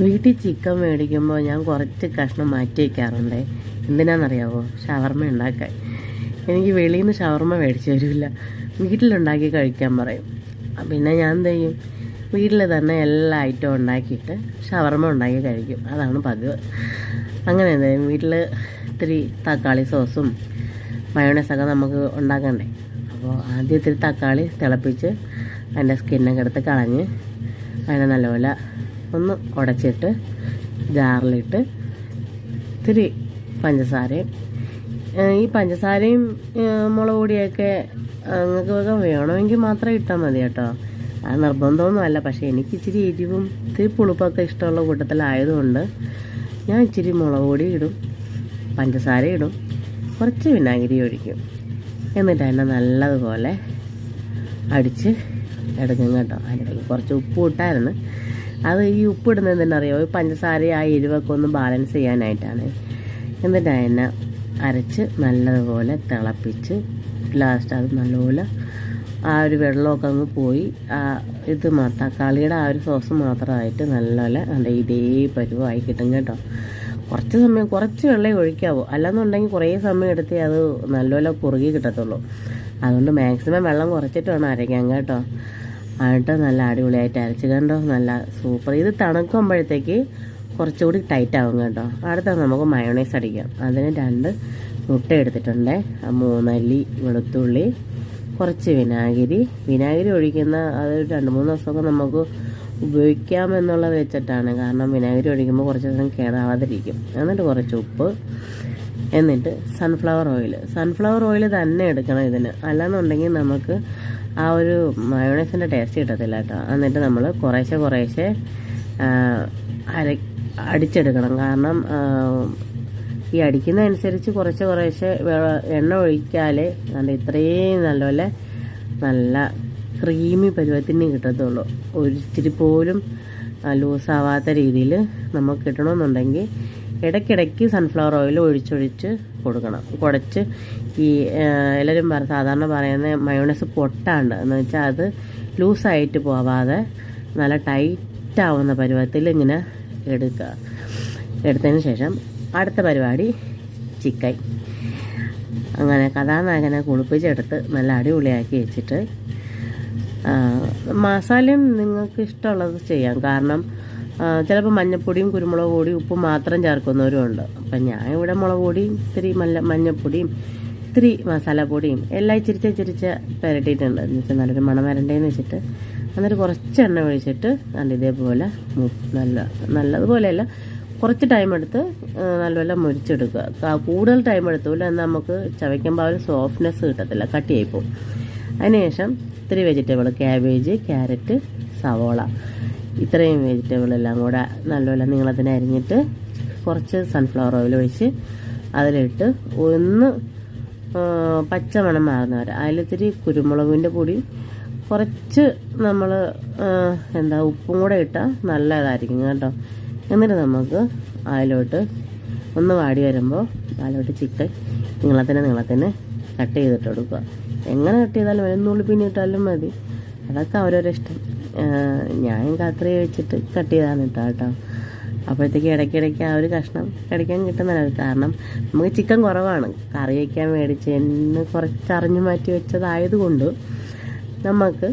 വീട്ടിൽ ചിക്കൻ മേടിക്കുമ്പോൾ ഞാൻ കുറച്ച് കഷ്ണം മാറ്റി വയ്ക്കാറുണ്ട് എന്തിനാണെന്നറിയാവോ? ഷവർമ്മ ഉണ്ടാക്കാൻ. എനിക്ക് വെളിയിൽ നിന്ന് ഷവർമ്മ മേടിച്ചു തരില്ല വീട്ടിലുണ്ടാക്കി കഴിക്കാൻ പറയും. പിന്നെ ഞാൻ എന്ത് ചെയ്യും? വീട്ടിൽ തന്നെ എല്ലാ ഐറ്റവും ഉണ്ടാക്കിയിട്ട് ഷവർമ്മ ഉണ്ടാക്കി കഴിക്കും. അതാണ് പതിവ്. അങ്ങനെ എന്ത് ചെയ്യും? വീട്ടിൽ ഇത്തിരി തക്കാളി സോസും മയോണൈസൊക്കെ നമുക്ക് ഉണ്ടാക്കണ്ടേ? അപ്പോൾ ആദ്യം ഇത്തിരി തക്കാളി തിളപ്പിച്ച് അതിന്റെ സ്കിന്നൊക്കെ എടുത്ത് കളഞ്ഞ് അതിനെ നല്ലപോലെ ഒന്ന് ഉടച്ചിട്ട് ജാറിലിട്ട് ഇത്തിരി പഞ്ചസാരയും. ഈ പഞ്ചസാരയും മുളക് പൊടിയൊക്കെ നിങ്ങൾക്ക് വേണമെങ്കിൽ മാത്രം ഇട്ടാൽ മതി കേട്ടോ. അത് നിർബന്ധമൊന്നുമല്ല പക്ഷേ എനിക്ക് ഇച്ചിരി എരിവും ഇത്തിരി പുളിപ്പൊക്കെ ഇഷ്ടമുള്ള കൂട്ടത്തിലായതുകൊണ്ട് ഞാൻ ഇച്ചിരി മുളക് പൊടി ഇടും പഞ്ചസാര ഇടും കുറച്ച് വിനാഗിരി ഒഴിക്കും. എന്നിട്ട് അതിനെ നല്ലതുപോലെ അടിച്ച് എടുക്കും കേട്ടോ. അതിനിടയ്ക്ക് കുറച്ച് ഉപ്പ് ഇട്ടായിരുന്നു. അത് ഈ ഉപ്പ് തന്നെ എന്തെന്നറിയോ? ഈ പഞ്ചസാര ആ എരിവൊക്കെ ഒന്ന് ബാലൻസ് ചെയ്യാനായിട്ടാണ്. എന്നിട്ട് അതിനെ അരച്ച് നല്ലതുപോലെ തിളപ്പിച്ച് ലാസ്റ്റ് അത് നല്ലപോലെ ആ ഒരു വെള്ളമൊക്കെ അങ്ങ് പോയി. ആ ഇത് തക്കാളിയുടെ ആ ഒരു സോസ് മാത്രമായിട്ട് നല്ലപോലെ അതിന്റെ ഇതേ പരുവമായി കിട്ടും കേട്ടോ. കുറച്ച് സമയം കുറച്ച് വെള്ളമേ ഒഴിക്കാവൂ. അല്ലാന്നുണ്ടെങ്കിൽ കുറേ സമയം എടുത്തേ അത് നല്ലപോലെ കുറുകി കിട്ടത്തുള്ളൂ. അതുകൊണ്ട് മാക്സിമം വെള്ളം കുറച്ചിട്ട് വേണം അരയ്ക്കാൻ കേട്ടോ. എന്നിട്ട് നല്ല അടിപൊളിയായിട്ട് അരച്ച് കണ്ടോ? നല്ല സൂപ്പർ. ഇത് തണുക്കുമ്പോഴത്തേക്ക് കുറച്ചുകൂടി ടൈറ്റ് ആവും കേട്ടോ. അടുത്ത നമുക്ക് മയോണൈസ് അടിക്കാം. അതിന് രണ്ട് മുട്ട എടുത്തിട്ടുണ്ട്. ആ മൂന്നല്ലി വെളുത്തുള്ളി കുറച്ച് വിനാഗിരി. വിനാഗിരി ഒഴിക്കുന്ന അത് രണ്ട് മൂന്ന് ദിവസമൊക്കെ നമുക്ക് ഉപയോഗിക്കാം ഉപയോഗിക്കാമെന്നുള്ളത് വെച്ചിട്ടാണ്. കാരണം വിനാഗിരി ഒഴിക്കുമ്പോൾ കുറച്ച് ദിവസം കേടാവാതിരിക്കും. എന്നിട്ട് കുറച്ച് ഉപ്പ് എന്നിട്ട് സൺഫ്ലവർ ഓയിൽ സൺഫ്ലവർ ഓയിൽ തന്നെ എടുക്കണം ഇതിന്. അല്ലാന്നുണ്ടെങ്കിൽ നമുക്ക് ആ ഒരു മയോണൈസിന്റെ ടേസ്റ്റ് കിട്ടത്തില്ല കേട്ടോ. എന്നിട്ട് നമ്മൾ കുറേശ്ശെ കുറേശ്ശെ അര അടിച്ചെടുക്കണം. കാരണം ഈ അടിക്കുന്നതനുസരിച്ച് കുറച്ച് കുറേശ്ശെ എണ്ണ ഒഴിക്കാൽ നല്ല ഇത്രയും നല്ലപോലെ നല്ല ക്രീമി പരുവത്തിന് കിട്ടത്തുള്ളൂ. ഒരിച്ചിരി പോലും ലൂസാവാത്ത രീതിയിൽ നമുക്ക് കിട്ടണമെന്നുണ്ടെങ്കിൽ ഇടയ്ക്കിടയ്ക്ക് സൺഫ്ലവർ ഓയിൽ ഒഴിച്ചൊഴിച്ച് കൊടുക്കണം. കുടച്ച് ഈ എല്ലാവരും പറ സാധാരണ പറയുന്ന മയോണൈസ് പൊട്ടാണ്ട്. എന്ന് വെച്ചാൽ അത് ലൂസായിട്ട് പോവാതെ നല്ല ടൈറ്റാവുന്ന പരുവത്തിൽ ഇങ്ങനെ എടുക്കുക എടുത്തതിന് ശേഷം അടുത്ത പരിപാടി ചിക്കൻ. അങ്ങനെ കഥാനായകനെ കുളിപ്പിച്ചെടുത്ത് നല്ല അടിപൊളിയാക്കി വെച്ചിട്ട് മസാലയും നിങ്ങൾക്ക് ഇഷ്ടമുള്ളത് ചെയ്യാം. കാരണം ചിലപ്പോൾ മഞ്ഞപ്പൊടിയും കുരുമുളക് പൊടിയും ഉപ്പും മാത്രം ചേർക്കുന്നവരും ഉണ്ട് അപ്പം ഞാൻ ഇവിടെ മുളക് പൊടിയും ഇത്തിരി മല്ല മഞ്ഞപ്പൊടിയും ഇത്തിരി മസാലപ്പൊടിയും എല്ലാം ഇച്ചിരിച്ച് ഇച്ചിരിച്ച് പുരട്ടിയിട്ടുണ്ട്. എന്ന് വെച്ചാൽ നല്ലൊരു മണം വരണ്ടേന്ന് വെച്ചിട്ട് എന്നിട്ട് കുറച്ച് എണ്ണ ഒഴിച്ചിട്ട് നല്ല ഇതേപോലെ നല്ല നല്ലതുപോലെയല്ല കുറച്ച് ടൈം എടുത്ത് നല്ലപോലെ മുരിച്ചെടുക്കുക. കൂടുതൽ ടൈം എടുത്തൂല എന്നാൽ നമുക്ക് ചവയ്ക്കുമ്പോൾ ഒരു സോഫ്റ്റ്നെസ് കിട്ടത്തില്ല കട്ടിയായി പോകും അതിനുശേഷം ഇത്തിരി വെജിറ്റബിൾ ക്യാബേജ് ക്യാരറ്റ് സവോള. ഇത്രയും വെജിറ്റബിൾ എല്ലാം കൂടെ നല്ലപോലെ നീളത്തിന് അരിഞ്ഞിട്ട് കുറച്ച് സൺഫ്ലവർ ഓയിൽ ഒഴിച്ച് അതിലിട്ട് ഒന്ന് പച്ചമണം മാറുന്നവരെ അതിലിത്തിരി കുരുമുളകിന്റെ പൊടി കുറച്ച് നമ്മൾ എന്താ ഉപ്പും കൂടെ ഇട്ടാൽ നല്ലതായിരിക്കും കേട്ടോ. എന്നിട്ട് നമുക്ക് അതിലോട്ട് ഒന്ന് വാടി വരുമ്പോൾ അതിലോട്ട് ചിക്കൻ നീളത്തിന് നീളത്തിന് കട്ട് ചെയ്തിട്ട് കൊടുക്കുക. എങ്ങനെ കട്ട് ചെയ്താലും വരും നുള്ളിപ്പിന്നിട്ടാലും മതി. അതൊക്കെ അവരവരെ ഇഷ്ടം. ഞാൻ കത്രി വെച്ചിട്ട് കട്ട് ചെയ്താണ് ഇട്ടാ കേട്ടോ അപ്പോഴത്തേക്ക് ഇടയ്ക്കിടയ്ക്ക് ആ ഒരു കഷ്ണം കടിക്കാൻ കിട്ടുന്നതാണ് കാരണം നമുക്ക് ചിക്കൻ കുറവാണ്. കറി വയ്ക്കാൻ മേടിച്ചതിന് കുറച്ച് അറിഞ്ഞു മാറ്റി വെച്ചതായതുകൊണ്ട് നമുക്ക്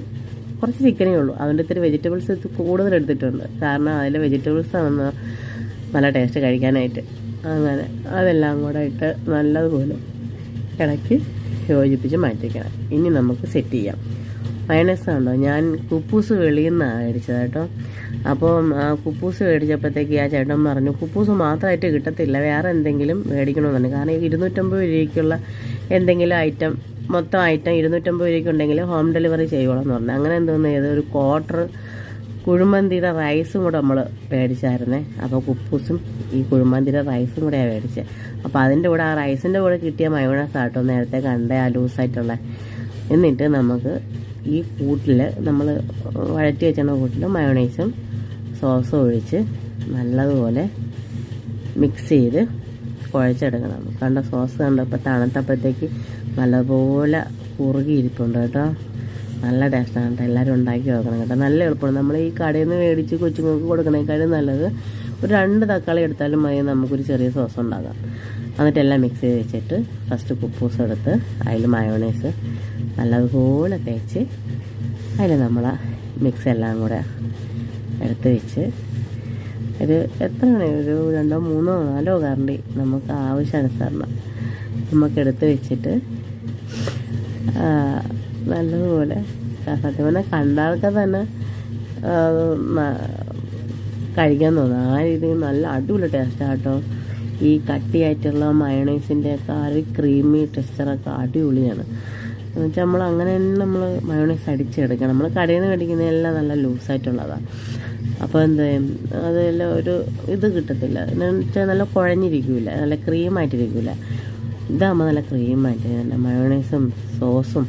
കുറച്ച് ചിക്കനേ ഉള്ളൂ. അതുകൊണ്ട് ഇത്തിരി വെജിറ്റബിൾസ് കൂടുതൽ എടുത്തിട്ടുണ്ട്. കാരണം അതിലെ വെജിറ്റബിൾസ് ആണ് നല്ല ടേസ്റ്റ് കഴിക്കാനായിട്ട്. അങ്ങനെ അതെല്ലാം കൂടെ ഇട്ട് നല്ലതുപോലെ ഇടയ്ക്ക് യോജിപ്പിച്ച് മാറ്റിക്കണം ഇനി നമുക്ക് സെറ്റ് ചെയ്യാം. മയണൈസ് ഞാൻ കുപ്പൂസ് വെളിയിൽ മേടിച്ചത് കേട്ടോ. അപ്പം ആ കുപ്പൂസ് മേടിച്ചപ്പോഴത്തേക്ക് ആ ചേട്ടൻ പറഞ്ഞു കുപ്പൂസ് മാത്രമായിട്ട് കിട്ടത്തില്ല വേറെ എന്തെങ്കിലും മേടിക്കണമെന്നുണ്ട്. കാരണം ഇരുന്നൂറ്റമ്പത് രൂപയ്ക്കുള്ള എന്തെങ്കിലും ഐറ്റം മൊത്തം ഐറ്റം ഇരുന്നൂറ്റമ്പത് രൂപയ്ക്ക് ഉണ്ടെങ്കിൽ ഹോം ഡെലിവറി ചെയ്യുവോളം എന്ന് പറഞ്ഞു. അങ്ങനെ എന്തോന്ന് ചെയ്ത്? ഒരു ക്വാർട്ടർ കുഴിമന്തിയുടെ റൈസും കൂടെ നമ്മൾ മേടിച്ചായിരുന്നേ. അപ്പോൾ കുപ്പൂസും ഈ കുഴിമന്തിയുടെ റൈസും കൂടെയാണ് മേടിച്ചത് അപ്പോൾ അതിന്റെ കൂടെ ആ റൈസിന്റെ കൂടെ കിട്ടിയ മയോണസ് ആട്ടോ നേരത്തെ കണ്ട ആ ലൂസായിട്ടുള്ള. എന്നിട്ട് നമുക്ക് ഈ കൂട്ടിൽ നമ്മൾ വഴറ്റി വെച്ചിരുന്ന കൂട്ടിൽ മയോണൈസും സോസും ഒഴിച്ച് നല്ലതുപോലെ മിക്സ് ചെയ്ത് കുഴച്ചെടുക്കണം. കണ്ട സോസ് കണ്ടപ്പോൾ തണുത്തപ്പോഴത്തേക്ക് നല്ലപോലെ കുറുകിയിരിപ്പുണ്ട് കേട്ടോ. നല്ല ടേസ്റ്റാണ് കേട്ടോ. എല്ലാവരും ഉണ്ടാക്കി നോക്കണം കേട്ടോ. നല്ല എളുപ്പമാണ്. നമ്മൾ ഈ കടയിൽ നിന്ന് മേടിച്ച് കൊച്ചുങ്ങൾക്ക് കൊടുക്കണേക്കാളും നല്ലത് ഒരു രണ്ട് തക്കാളി എടുത്താലും മതി നമുക്കൊരു ചെറിയ സോസ് ഉണ്ടാക്കാം. എന്നിട്ട് എല്ലാം മിക്സ് ചെയ്ത് വെച്ചിട്ട് ഫസ്റ്റ് കുപ്പൂസ് എടുത്ത് അതിൽ മയോണൈസ് നല്ലതുപോലെ തേച്ച് അതിൽ നമ്മൾ മിക്സ് എല്ലാം കൂടെ എടുത്ത് വെച്ച് ഒരു എത്രയാണ്? ഒരു രണ്ടോ മൂന്നോ നാലോ കറണ്ടി നമുക്ക് ആവശ്യാനുസരണം നമുക്ക് എടുത്ത് വെച്ചിട്ട് നല്ലതുപോലെ സത്യം പറഞ്ഞാൽ കണ്ടാൾക്ക് തന്നെ കഴിക്കാൻ തോന്നുന്നു ആ രീതിയിൽ നല്ല അടിപൊളി ടേസ്റ്റാണ് കേട്ടോ ഈ കട്ടിയായിട്ടുള്ള മയോണൈസിന്റെ ഒക്കെ ആ ഒരു ക്രീമി ടെക്സ്ചറൊക്കെ അടിപൊളിയാണ് എന്നുവെച്ചാൽ നമ്മൾ അങ്ങനെ തന്നെ നമ്മൾ മയോണൈസ് അടിച്ചെടുക്കണം. നമ്മൾ കടയിൽ നിന്ന് മേടിക്കുന്നതെല്ലാം നല്ല ലൂസായിട്ടുള്ളതാണ് അപ്പോൾ എന്താ അതെല്ലാം ഒരു ഇത് കിട്ടത്തില്ല. എന്ന് വെച്ചാൽ നല്ല കുഴഞ്ഞിരിക്കില്ല നല്ല ക്രീമായിട്ടിരിക്കില്ല ഇതാകുമ്പോൾ നല്ല ക്രീമായിട്ട് നല്ല മയോണൈസും സോസും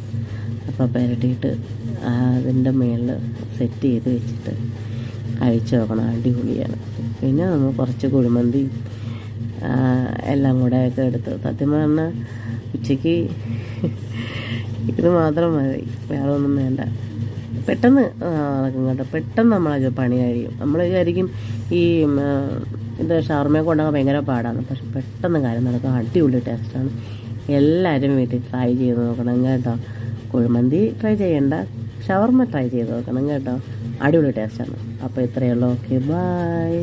അപ്പോൾ പുരട്ടിയിട്ട് അതിന്റെ മേളിൽ സെറ്റ് ചെയ്ത് വെച്ചിട്ട് കഴിച്ചു നോക്കണം. അടിപൊളിയാണ്. പിന്നെ നമ്മൾ കുറച്ച് കുഴിമന്തി എല്ലാം കൂടെ ഒക്കെ എടുത്ത് സത്യം പറഞ്ഞാൽ ഉച്ചയ്ക്ക് ഇത് മാത്രം മതി. വേറെ ഒന്നും വേണ്ട. പെട്ടെന്ന് അതൊക്കെ കേട്ടോ. പെട്ടെന്ന് നമ്മളൊക്കെ പണി കഴിയും നമ്മൾ വിചാരിക്കും ഈ ഇത് ഷവർമയൊക്കെ ഉണ്ടാക്കാൻ ഭയങ്കര പാടാണ്. പക്ഷെ പെട്ടെന്ന് കാര്യം നടക്കും. അടിപൊളി ടേസ്റ്റാണ് എല്ലാവരും വീട്ടിൽ ട്രൈ ചെയ്ത് നോക്കണം കേട്ടോ. കുഴിമന്തി ട്രൈ ചെയ്യണ്ട. ഷവർമ ട്രൈ ചെയ്ത് നോക്കണം കേട്ടോ. അടിപൊളി ടേസ്റ്റാണ് അപ്പോൾ ഇത്രയേ ഉള്ളൂ. Okay bye